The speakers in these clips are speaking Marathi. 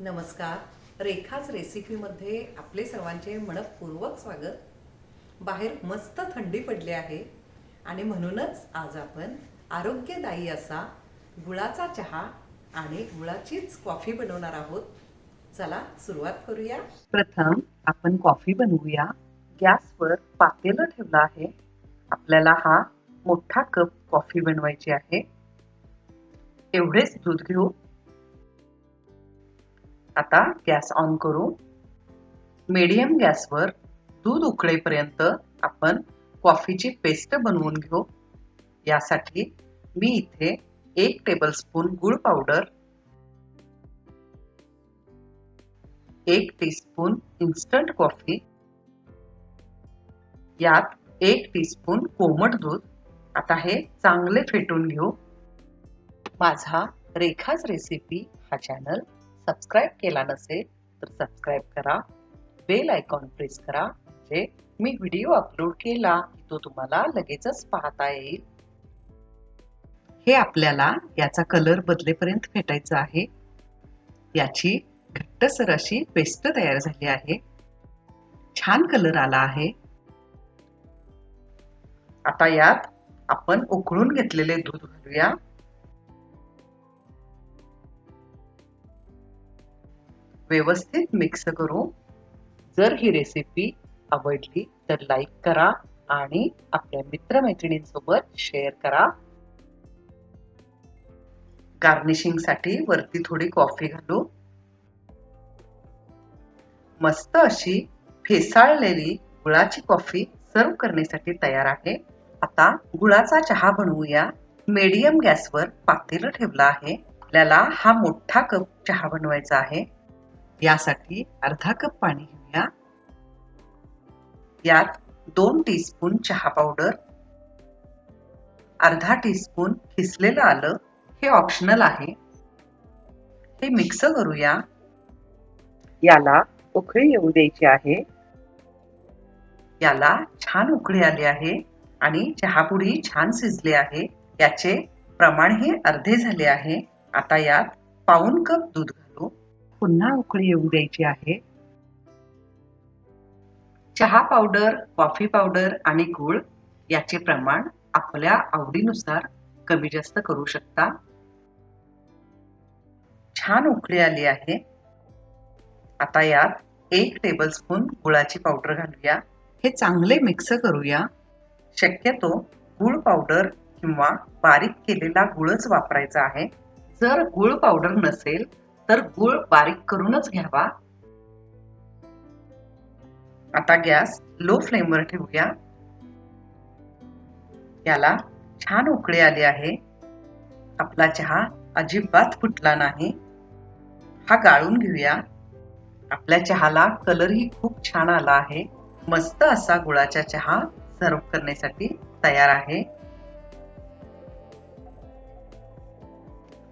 नमस्कार. रेखाच रेसिपीमध्ये आपले सर्वांचे मनपूर्वक स्वागत. बाहेर मस्त थंडी पडली आहे आणि म्हणूनच आज आपण आरोग्यदायी असा गुळाचा चहा आणि गुळाचीच कॉफी बनवणार आहोत. चला सुरुवात करूया. प्रथम आपण कॉफी बनवूया. गॅसवर पातेलं ठेवलं आहे. आपल्याला हा मोठा कप कॉफी बनवायची आहे. एवढेच दूध घेऊ. आता गॅस ऑन करू. मीडियम गॅसवर दूध उकळेपर्यंत आपण कॉफीची पेस्ट बनवून घेऊ. यासाठी मी इथे एक टेबलस्पून गुळ पावडर एक टीस्पून इन्स्टंट कॉफी यात एक टीस्पून कोमट दूध. आता हे चांगले फेटून घेऊ. माझा रेखाच रेसिपी हा चॅनल सबस्क्राईब केला नसेल तर सबस्क्राईब करा. बेल आयकॉन प्रेस करा. म्हणजे मी व्हिडिओ अपलोड केला की तो तुम्हाला लगेचच पाहता येईल. हे आपल्याला याचा कलर बदलेपर्यंत फेटायचं आहे. याची घट्टसर अशी पेस्ट तयार झाली आहे. छान कलर आला आहे. आता यात आपण उकळून घेतलेले दूध घालूया. व्यवस्थित मिक्स करू जर ही रेसिपी आवडली तर लाईक करा आणि आपल्या मित्रमैत्रिणींसोबत शेअर करा. गार्निशिंगसाठी वरती थोडी कॉफी घालू. मस्त अशी फेसाळलेली गुळाची कॉफी सर्व करण्यासाठी तयार आहे. आता गुळाचा चहा बनवूया. मीडियम गॅसवर पातेलं ठेवलं आहे. आपल्याला हा मोठा कप चहा बनवायचा आहे. यासाठी अर्धा कप पाणी घेऊया. यात दोन टीस्पून चहा पावडर अर्धा टीस्पून किसलेलं आलं हे ऑप्शनल आहे. हे मिक्स करूया. याला उकळी येऊ द्यायची आहे. याला छान उकळी आली आहे आणि चहापुडी छान शिजली आहे. याचे प्रमाण हे अर्धे झाले आहे. आता यात पाऊन कप दूध पुन्हा उकळी येऊ द्यायची आहे. चहा पावडर कॉफी पावडर आणि गूळ याचे प्रमाण आपल्या आवडीनुसार कमी जास्त करू शकता. छान उकळी आली आहे. आता यात एक टेबलस्पून गुळाची पावडर घालूया. हे चांगले मिक्स करूया. शक्यतो गुळ पावडर किंवा बारीक केलेला गुळच वापरायचा आहे. जर गुळ पावडर नसेल तर गुळ बारीक करूनच घ्यावा. आता गॅस लो फ्लेमवर ठेवूया. याला छान उकळी आली आहे. आपला चहा अजिबात फुटला नाही. हा गाळून घेऊया. आपल्या चहाला कलरही खूप छान आला आहे. मस्त असा गुळाचा चहा सर्व करण्यासाठी तयार आहे.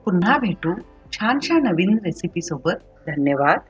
पुन्हा भेटू. छानशा नवीन रेसिपी सोबत धन्यवाद.